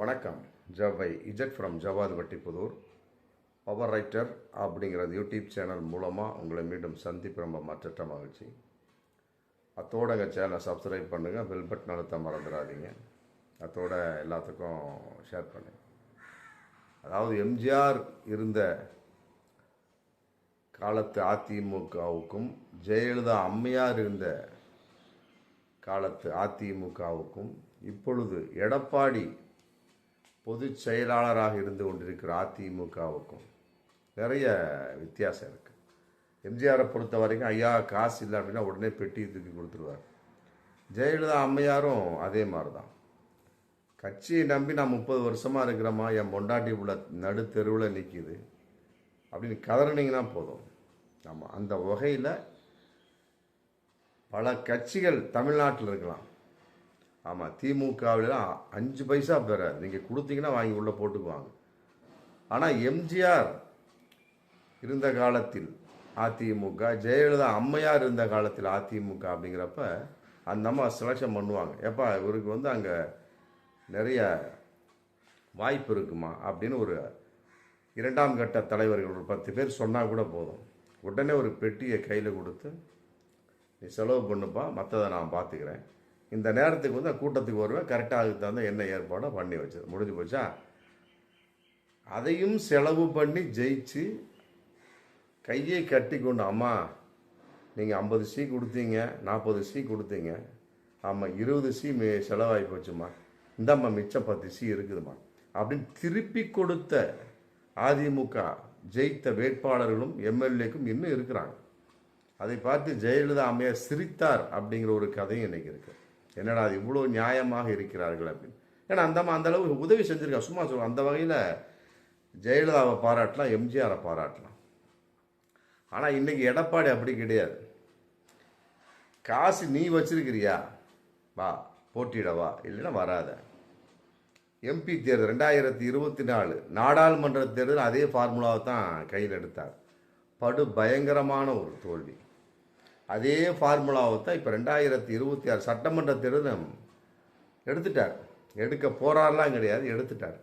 வணக்கம். ஜவை இஜட் ஃப்ரம் ஜவாதிபட்டிப்புதூர் பவர் ரைட்டர் அப்படிங்கிறது யூடியூப் சேனல் மூலமாக உங்களை மீண்டும் சந்திப்பு ரொம்ப மற்றற்ற மகிழ்ச்சி. அத்தோட எங்கள் சேனலை சப்ஸ்கிரைப் பண்ணுங்கள் பெல் பட்டன் அழுத்த மறந்துடாதீங்க. அத்தோட எல்லாத்துக்கும் ஷேர் பண்ணுங்கள் அதாவது எம்ஜிஆர் இருந்த காலத்து அதிமுகவுக்கும் ஜெயலலிதா அம்மையார் இருந்த காலத்து அதிமுகவுக்கும் இப்பொழுது எடப்பாடி பொதுச் செயலாளராக இருந்து கொண்டிருக்கிற அதிமுகவுக்கும் நிறைய வித்தியாசம் இருக்குது எம்ஜிஆரை பொறுத்த வரைக்கும் ஐயா காசு இல்லை அப்படின்னா உடனே பெட்டி தூக்கி கொடுத்துருவார். ஜெயலலிதா அம்மையாரும் அதே மாதிரி தான் கட்சியை நம்பி நான் முப்பது வருஷமாக இருக்கிறோமா என் பொண்டாட்டி உள்ள நடு தெருவில் நிற்கிது அப்படின்னு கதறினீங்கன்னா போதும். ஆமாம் அந்த வகையில் பல கட்சிகள் தமிழ்நாட்டில் இருக்கலாம். ஆமாம் திமுகவிலாம் அஞ்சு பைசா பெற நீங்கள் கொடுத்தீங்கன்னா வாங்கி உள்ளே போட்டுக்குவாங்க. ஆனால் எம்ஜிஆர் இருந்த காலத்தில் அதிமுக ஜெயலலிதா அம்மையார் இருந்த காலத்தில் அதிமுக அப்படிங்கிறப்ப அந்த அம்மா செலெக்ஷன் பண்ணுவாங்க. ஏப்பா இவருக்கு வந்து அங்கே நிறைய வாய்ப்பு இருக்குமா அப்படின்னு ஒரு இரண்டாம் கட்ட தலைவர்கள் ஒரு பத்து பேர் சொன்னால் கூட போதும். உடனே ஒரு பெட்டியை கையில் கொடுத்து நீ செலவு பண்ணுப்பா மற்றதை நான் பார்த்துக்கிறேன் இந்த நேரத்துக்கு வந்து கூட்டத்துக்கு வருவேன். கரெக்டாக அதுக்கு தகுந்த என்ன ஏற்பாடோ பண்ணி வச்சது முடிஞ்சு போச்சா? அதையும் செலவு பண்ணி ஜெயிச்சு கையை கட்டி கொண்டு அம்மா நீங்கள் ஐம்பது சீ கொடுத்தீங்க நாற்பது சீ கொடுத்தீங்க. ஆமாம் இருபது சீ மே செலவாகி போச்சுமா இந்தாம்மா மிச்சம் பத்து சீ இருக்குதுமா அப்படின்னு திருப்பி கொடுத்த அதிமுக ஜெயித்த வேட்பாளர்களும் எம்எல்ஏக்கும் இன்னும் இருக்கிறாங்க. அதை பார்த்து ஜெயலலிதா அம்மையார் சிரித்தார் அப்படிங்கிற ஒரு கதையும் இன்றைக்கி இருக்குது என்னடா அது இவ்வளோ நியாயமாக இருக்கிறார்கள் அப்படின்னு. ஏன்னா அந்த அந்தளவு அந்த உதவி செஞ்சுருக்கா. சும்மா சொல்லுவோம் அந்த வகையில் ஜெயலலிதாவை பாராட்டலாம் எம்ஜிஆரை பாராட்டலாம். ஆனால் இன்றைக்கி எடப்பாடி அப்படி கிடையாது. காசு நீ வச்சிருக்கிறியா? வா போட்டியிடவா இல்லைன்னா வராத. எம்பி தேர்தல் ரெண்டாயிரத்தி இருபத்தி நாலு நாடாளுமன்ற தேர்தல் அதே ஃபார்முலாவை தான் கையில் எடுத்தார். படு பயங்கரமான ஒரு தோல்வி. அதே ஃபார்முலாவை தான் இப்போ ரெண்டாயிரத்தி இருபத்தி ஆறு சட்டமன்ற தேர்தல் எடுத்துட்டார். எடுக்க போகிறாரெலாம் கிடையாது எடுத்துட்டார்.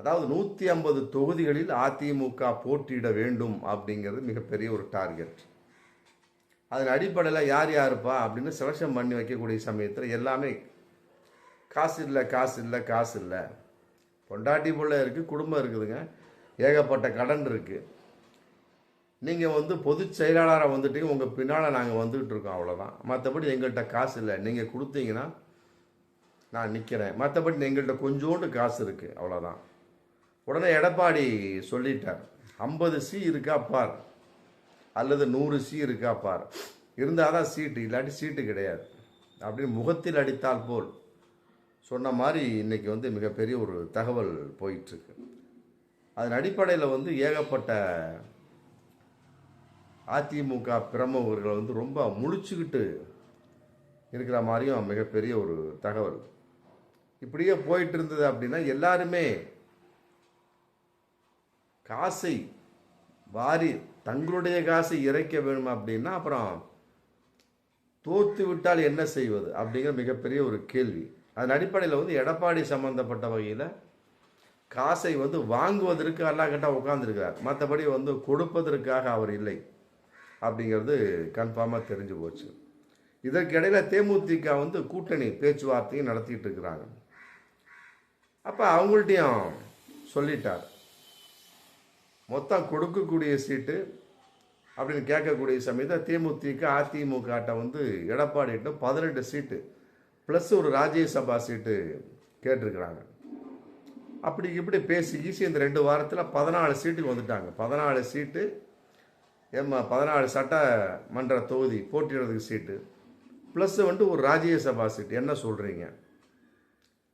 அதாவது நூற்றி ஐம்பது தொகுதிகளில் அதிமுக போட்டியிட வேண்டும் அப்படிங்கிறது மிகப்பெரிய ஒரு டார்கெட். அதன் அடிப்படையில் யார் யாருப்பா அப்படின்னு செலெக்ஷன் பண்ணி வைக்கக்கூடிய சமயத்தில் எல்லாமே காசு இல்லை காசு இல்லை காசு இல்லை. பொண்டாட்டி பிள்ளை இருக்குது குடும்பம் இருக்குதுங்க. ஏகப்பட்ட கடன் இருக்குது நீங்கள் வந்து பொதுச் செயலாளராக வந்துட்டீங்க உங்கள் பின்னால் நாங்கள் வந்துக்கிட்டு இருக்கோம் அவ்வளோதான் மற்றபடி எங்கள்கிட்ட காசு இல்லை. நீங்கள் கொடுத்தீங்கன்னா நான் நிற்கிறேன் மற்றபடி எங்கள்கிட்ட கொஞ்சோண்டு காசு இருக்குது அவ்வளோதான் உடனே எடப்பாடி சொல்லிட்டார் ஐம்பது சி இருக்கா பார். அல்லது நூறு சி இருக்கா பார். இருந்தால் தான் சீட்டு இல்லாட்டி சீட்டு கிடையாது. அப்படின்னு முகத்தில் அடித்தால் போல் சொன்ன மாதிரி இன்னைக்கு வந்து மிகப்பெரிய ஒரு தகவல் போயிட்டுருக்கு அதன் அடிப்படையில் வந்து ஏகப்பட்ட அதிமுக பிரமுகர்கள் வந்து ரொம்ப முழிச்சுக்கிட்டு இருக்கிற மாதிரியும் மிகப்பெரிய ஒரு தகவல். இப்படியே போயிட்டு இருந்தது அப்படின்னா எல்லாருமே காசை வாரி தங்களுடைய காசை இறைக்க வேணும் அப்படின்னா அப்புறம் தோத்து விட்டால் என்ன செய்வது அப்படிங்கிற மிகப்பெரிய ஒரு கேள்வி. அதன் அடிப்படையில் வந்து எடப்பாடி சம்பந்தப்பட்ட வகையில் காசை வந்து வாங்குவதற்கு அல்லாக்கிட்ட உட்காந்துருக்கிறார் மற்றபடி வந்து கொடுப்பதற்காக அவர் இல்லை. அப்படிங்கிறது கன்ஃபார்மாக தெரிஞ்சு போச்சு. இதற்கிடையில் தேமுதிக வந்து கூட்டணி பேச்சுவார்த்தையும் நடத்திட்டு இருக்கிறாங்க. அப்போ அவங்கள்ட்டையும் சொல்லிட்டார். மொத்தம் கொடுக்கக்கூடிய சீட்டு அப்படின்னு கேட்கக்கூடிய சமயத்தில் தேமுதிக அதிமுகட்ட வந்து எடப்பாடிட்டு பதினெட்டு சீட்டு ப்ளஸ் ஒரு ராஜ்யசபா சீட்டு கேட்டிருக்கிறாங்க. அப்படி இப்படி பேசி ஈஸி இந்த ரெண்டு வாரத்தில் பதினாலு சீட்டுக்கு வந்துட்டாங்க. பதினாலு சீட்டு ஏம்மா பதினாலு சட்டமன்ற தொகுதி போட்டியிடுறதுக்கு சீட்டு. ப்ளஸ் வந்துட்டு ஒரு ராஜ்யசபா சீட்டு. என்ன சொல்கிறீங்க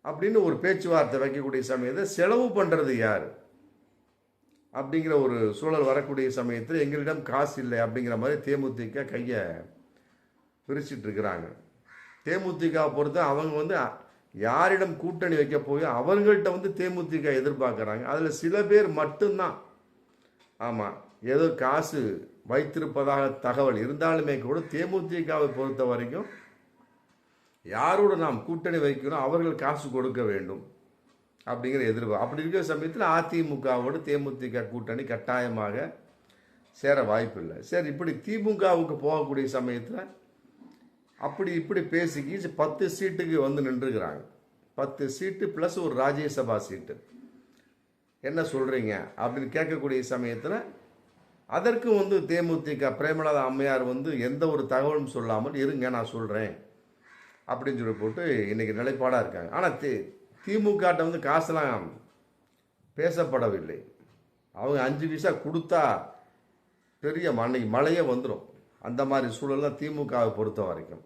அப்படின்னு ஒரு பேச்சுவார்த்தை வைக்கக்கூடிய சமயத்தை செலவு பண்ணுறது யார்? அப்படிங்கிற ஒரு சூழல் வரக்கூடிய சமயத்தில் எங்களிடம் காசு இல்லை அப்படிங்கிற மாதிரி தேமுதிக கையை பிரிச்சுட்டு இருக்கிறாங்க. தேமுதிக பொறுத்த அவங்க வந்து யாரிடம் கூட்டணி வைக்க போய் அவங்கள்ட்ட வந்து தேமுதிக எதிர்பார்க்குறாங்க. அதில் சில பேர் மட்டும்தான். ஆமாம் ஏதோ காசு வைத்திருப்பதாக தகவல் இருந்தாலுமே கூட தேமுதிகவை பொறுத்த வரைக்கும் யாரோடு நாம் கூட்டணி வைக்கிறோம் அவர்கள் காசு கொடுக்க வேண்டும் அப்படிங்கிற எதிர்ப்பு. அப்படி இருக்கிற சமயத்தில் அதிமுகவோடு தேமுதிக கூட்டணி கட்டாயமாக சேர வாய்ப்பில்லை. சரி இப்படி திமுகவுக்கு போகக்கூடிய சமயத்தில் அப்படி இப்படி பேசிக்கி பத்து சீட்டுக்கு வந்து நின்றுக்கிறாங்க. பத்து சீட்டு ப்ளஸ் ஒரு ராஜ்யசபா சீட்டு. என்ன சொல்கிறீங்க அப்படின்னு கேட்கக்கூடிய சமயத்தில் அதற்கும் வந்து தேமுதிக பிரேமலதா அம்மையார் வந்து எந்த ஒரு தகவலும் சொல்லாமல் இருங்க நான் சொல்கிறேன் அப்படின்னு சொல்லி போட்டு இன்றைக்கி நிலைப்பாடாக இருக்காங்க. ஆனால் தி திமுகட்ட வந்து காசுலாம் பேசப்படவில்லை. அவங்க அஞ்சு பைசா கொடுத்தா பெரிய அன்னைக்கு மழையே வந்துடும் அந்த மாதிரி சூழல்லாம் திமுகவை பொறுத்த வரைக்கும்.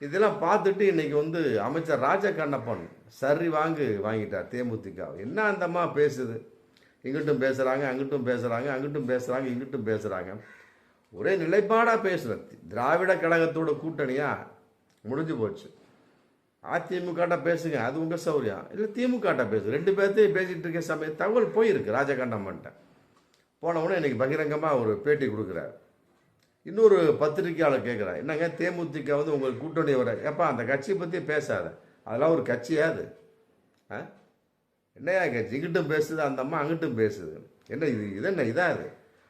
இதெல்லாம் பார்த்துட்டு இன்னைக்கு வந்து அமைச்சர் ராஜா கண்ணப்பன் சரி வாங்கு வாங்கிட்டார் தேமுதிக என்ன அந்தம்மா பேசுது? இங்கிட்டும் பேசுகிறாங்க அங்கிட்டும் பேசுகிறாங்க அங்கிட்டும் பேசுகிறாங்க இங்கிட்டும் பேசுகிறாங்க ஒரே நிலைப்பாடாக பேசுகிறது திராவிட கழகத்தோட கூட்டணியாக முடிஞ்சு போச்சு. அதிமுகட்ட பேசுங்க அது உங்கள் சௌரியம். இல்லை திமுகட்ட பேசு. ரெண்டு பேர்த்தையும் பேசிகிட்டு இருக்க சமயம் தகவல் போயிருக்கு ராஜகண்டம்மன்ட்ட போன உடனே இன்றைக்கி பகிரங்கமாக ஒரு பேட்டி கொடுக்குறாரு. இன்னொரு பத்திரிகையாளர் கேட்குறாரு என்னங்க தேமுதிக வந்து உங்களுக்கு கூட்டணி வர ஏப்பா அந்த கட்சியை பற்றி பேசாத. அதெல்லாம் ஒரு கட்சியாது ஆ? என்னையா கேச்சு இங்கிட்டும் பேசுது அந்த அம்மா அங்கிட்டும் பேசுது. என்ன இது இது என்ன இதாக இது?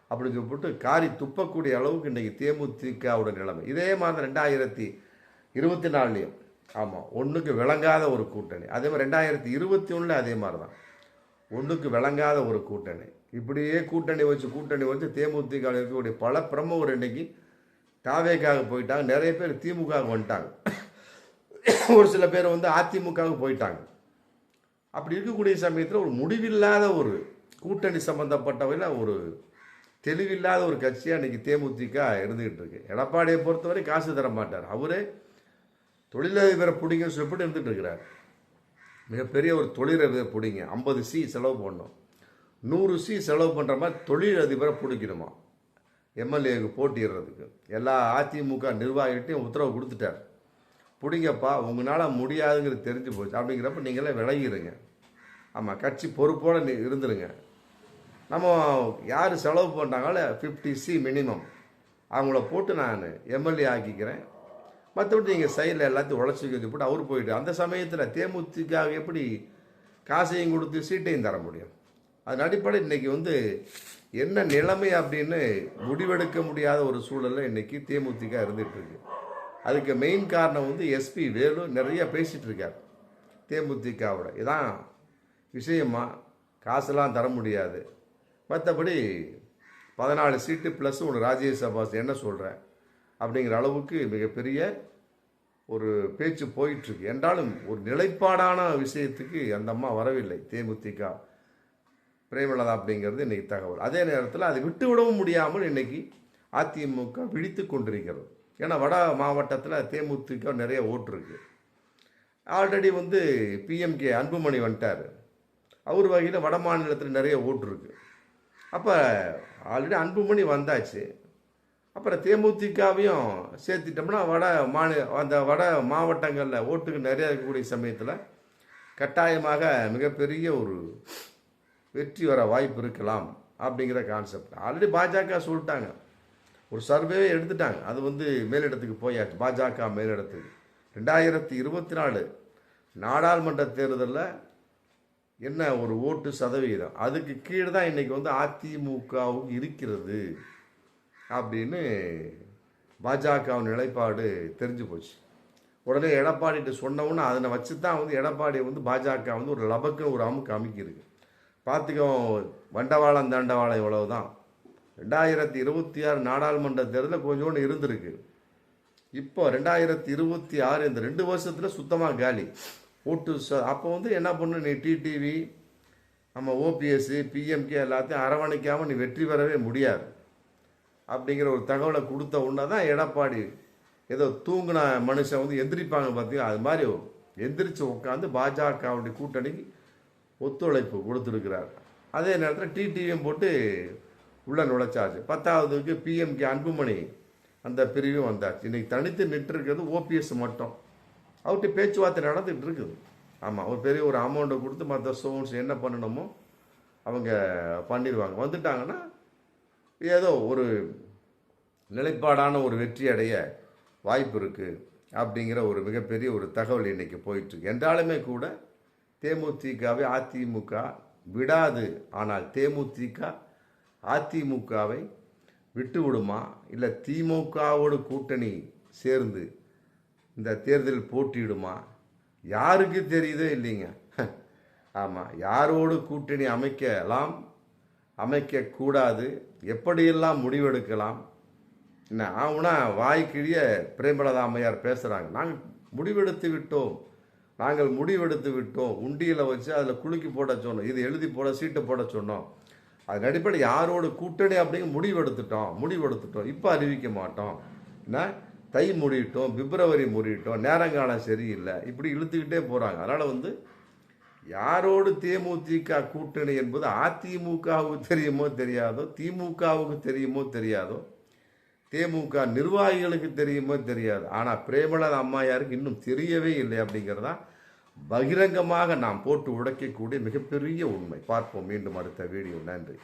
அப்படி சொல்லிட்டு காரி துப்பக்கூடிய அளவுக்கு இன்றைக்கி தேமுதிகவோட நிலைமை. இதே மாதிரி ரெண்டாயிரத்தி இருபத்தி நாலுலேயும் ஆமாம் ஒன்றுக்கு விளங்காத ஒரு கூட்டணி. அதே மாதிரி ரெண்டாயிரத்தி இருபத்தி ஒன்றில் அதே மாதிரி தான் ஒன்றுக்கு விளங்காத ஒரு கூட்டணி. இப்படியே கூட்டணி வச்சு கூட்டணி வச்சு தேமுதிக இருக்கக்கூடிய பல பிரமுகர் இன்னைக்கு தாவேக்காக போயிட்டாங்க. நிறைய பேர் திமுக வந்துட்டாங்க. ஒரு சில பேர் வந்து அதிமுகவுக்கு போயிட்டாங்க. அப்படி இருக்கக்கூடிய சமயத்தில் ஒரு முடிவில்லாத ஒரு கூட்டணி சம்பந்தப்பட்டவையில் ஒரு தெளிவில்லாத ஒரு கட்சியாக இன்றைக்கி தேமுதிக இருந்துக்கிட்டு இருக்கு. எடப்பாடியை பொறுத்தவரை காசு தர மாட்டார். அவரே தொழிலதிபரை பிடிங்க சொல்லிட்டு இருந்துட்டு இருக்கிறார். மிகப்பெரிய ஒரு தொழிலதிபரை பிடிங்க. ஐம்பது சி செலவு பண்ணோம் நூறு சி செலவு பண்ணுற மாதிரி தொழிலதிபரை பிடிக்கணுமா? எம்எல்ஏக்கு போட்டிடுறதுக்கு எல்லா அதிமுக நிர்வாகிகிட்டையும் உத்தரவு கொடுத்துட்டார். பிடிங்கப்பா உங்களால் முடியாதுங்கிறது தெரிஞ்சு போச்சு. அப்படிங்கிறப்ப நீங்களே விலகிடுங்க ஆமாம் கட்சி பொறுப்போடு நீ இருந்துருங்க. நம்ம யார் செலவு பண்ணுறாங்களோ ஃபிஃப்டி சி மினிமம் அவங்கள போட்டு நான் எம்எல்ஏ ஆக்கிக்கிறேன். மற்றபடி நீங்கள் சைடில் எல்லாத்தையும் உழைச்சி வச்சு போட்டு அவர் போயிட்டு அந்த சமயத்தில் தேமுதிகாக எப்படி காசையும் கொடுத்து சீட்டையும் தர முடியும்? அதன் அடிப்படை இன்றைக்கி வந்து என்ன நிலைமை அப்படின்னு முடிவெடுக்க முடியாத ஒரு சூழலில் இன்றைக்கி தேமுதிக இருந்துட்டு அதுக்கு மெயின் காரணம் வந்து எஸ்பி வேலு நிறைய பேசிகிட்டு இருக்கார் தேமுதிகவோட இதான் விஷயமா காசெல்லாம் தர முடியாது. மற்றபடி பதினாலு சீட்டு ப்ளஸ் ஒன்று ராஜ்யசபா என்ன சொல்கிறேன் அப்படிங்கிற அளவுக்கு மிகப்பெரிய ஒரு பேச்சு போயிட்டுருக்கு என்றாலும் ஒரு நிலைப்பாடான விஷயத்துக்கு அந்த அம்மா வரவில்லை. தேமுதிக பிரேமலதா அப்படிங்கிறது இன்றைக்கி தகவல். அதே நேரத்தில் அதை விட்டு விடவும் முடியாமல் இன்னைக்கு அதிமுக விழித்து கொண்டிருக்கிறது. ஏன்னா வட மாவட்டத்தில் தேமுதிக நிறைய ஓட்டு இருக்குது ஆல்ரெடி வந்து பிஎம்கே அன்புமணி வந்துட்டார். அவர் வகையில் வட மாநிலத்தில் நிறைய ஓட்டு இருக்குது அப்போ ஆல்ரெடி அன்புமணி வந்தாச்சு. அப்புறம் தேமுதிகவையும் சேர்த்துட்டோம்னா வட மாநில அந்த வட மாவட்டங்களில் ஓட்டுக்கு நிறையா இருக்கக்கூடிய சமயத்தில் கட்டாயமாக மிகப்பெரிய ஒரு வெற்றி வர வாய்ப்பு இருக்கலாம் அப்படிங்கிற கான்செப்ட் ஆல்ரெடி பாஜக சொல்லிட்டாங்க. ஒரு சர்வேவே எடுத்துட்டாங்க. அது வந்து மேலிடத்துக்கு போயாச்சு. பாஜக மேலிடத்துக்கு. ரெண்டாயிரத்தி இருபத்தி நாலு நாடாளுமன்ற தேர்தலில் என்ன ஒரு ஓட்டு சதவீதம்? அதுக்கு கீழே தான் இன்றைக்கி வந்து அதிமுகவும் இருக்கிறது அப்படின்னு பாஜகவின் நிலைப்பாடு தெரிஞ்சு போச்சு. உடனே எடப்பாடிட்டு சொன்னவுன்னு அதனை வச்சு தான் வந்து எடப்பாடி வந்து பாஜக வந்து ஒரு லபக்கு ஒரு அமுக்கு அமுக்கியிருக்கு. பார்த்துக்கோ வண்டவாளம் தண்டவாளம் இவ்வளவு தான் ரெண்டாயிரத்தி இருபத்தி ஆறு நாடாளுமன்ற தேர்தலில் கொஞ்சோண்டு இருந்திருக்கு. இப்போ ரெண்டாயிரத்தி இருபத்தி ஆறு இந்த ரெண்டு வருஷத்தில் சுத்தமாக காலி. ஓட்டு ச அப்போ வந்து என்ன பண்ணு நீ டிடிவி நம்ம ஓபிஎஸ்சி பிஎம்கே எல்லாத்தையும் அரவணைக்காமல் நீ வெற்றி பெறவே முடியாது. அப்படிங்கிற ஒரு தகவலை கொடுத்த உடனே தான் எடப்பாடி ஏதோ தூங்கின மனுஷன் வந்து எந்திரிப்பாங்க பார்த்தீங்கன்னா அது மாதிரி எந்திரிச்சு உட்காந்து பாஜகவுடைய கூட்டணிக்கு ஒத்துழைப்பு கொடுத்துருக்கிறார். அதே நேரத்தில் டிடிவியும் போட்டு உள்ளே நுழைச்சாச்சு. பத்தாவதுக்கு பிஎம்கே அன்புமணி அந்த பிரிவும் வந்தாச்சு. இன்றைக்கி தனித்து நின்றுருக்கிறது ஓபிஎஸ் மட்டும். அவர்கிட்ட பேச்சுவார்த்தை நடந்துகிட்டு இருக்குது ஆமாம் ஒரு பெரிய ஒரு அமௌண்ட்டை கொடுத்து மற்ற ஸ்டோன்ஸ் என்ன பண்ணணுமோ அவங்க பண்ணிடுவாங்க. வந்துட்டாங்கன்னா ஏதோ ஒரு நிலைப்பாடான ஒரு வெற்றி அடைய வாய்ப்பு இருக்குது அப்படிங்கிற ஒரு மிகப்பெரிய ஒரு தகவல் இன்றைக்கி போயிட்டுருக்கு. என்றாலுமே கூட தேமுதிகவை அதிமுக விடாது. ஆனால் தேமுதிக அதிமுகவை விட்டு விடுமா இல்லை திமுகவோடு கூட்டணி சேர்ந்து இந்த தேர்தலில் போட்டியிடுமா? யாருக்கு தெரியுதோ இல்லைங்க. ஆமாம் யாரோடு கூட்டணி அமைக்கலாம் அமைக்கக்கூடாது எப்படியெல்லாம் முடிவெடுக்கலாம்? என்ன ஆகுனா வாய்க்கிழிய பிரேமலதா அம்மையார் பேசுகிறாங்க நாங்கள் முடிவெடுத்து விட்டோம். நாங்கள் முடிவெடுத்து விட்டோம். உண்டியில் வச்சு அதில் குலுக்கி போட சொன்னோம். இது எழுதி போட சீட்டு போட சொன்னோம். அதன் அடிப்படையில் யாரோட கூட்டணி அப்படிங்க முடிவெடுத்துட்டோம் முடிவெடுத்துட்டோம். இப்போ அறிவிக்க மாட்டோம். என்ன? தை முடிவிட்டோம் பிப்ரவரி முடிவிட்டோம் நேரங்காலம் சரியில்லை. இப்படி இழுத்துக்கிட்டே போகிறாங்க அதனால் வந்து யாரோடு தேமுதிக கூட்டணி என்பது அதிமுகவுக்கு தெரியுமோ தெரியாதோ திமுகவுக்கு தெரியுமோ தெரியாதோ தேமுக நிர்வாகிகளுக்கு தெரியுமோ தெரியாது. ஆனால் பிரேமலதா அம்மையாருக்கு இன்னும் தெரியவே இல்லை அப்படிங்கிறதான் பகிரங்கமாக நாம் போட்டு உடைக்கக்கூடிய மிகப்பெரிய உண்மை. பார்ப்போம் மீண்டும் அடுத்த வீடியோ நன்றி.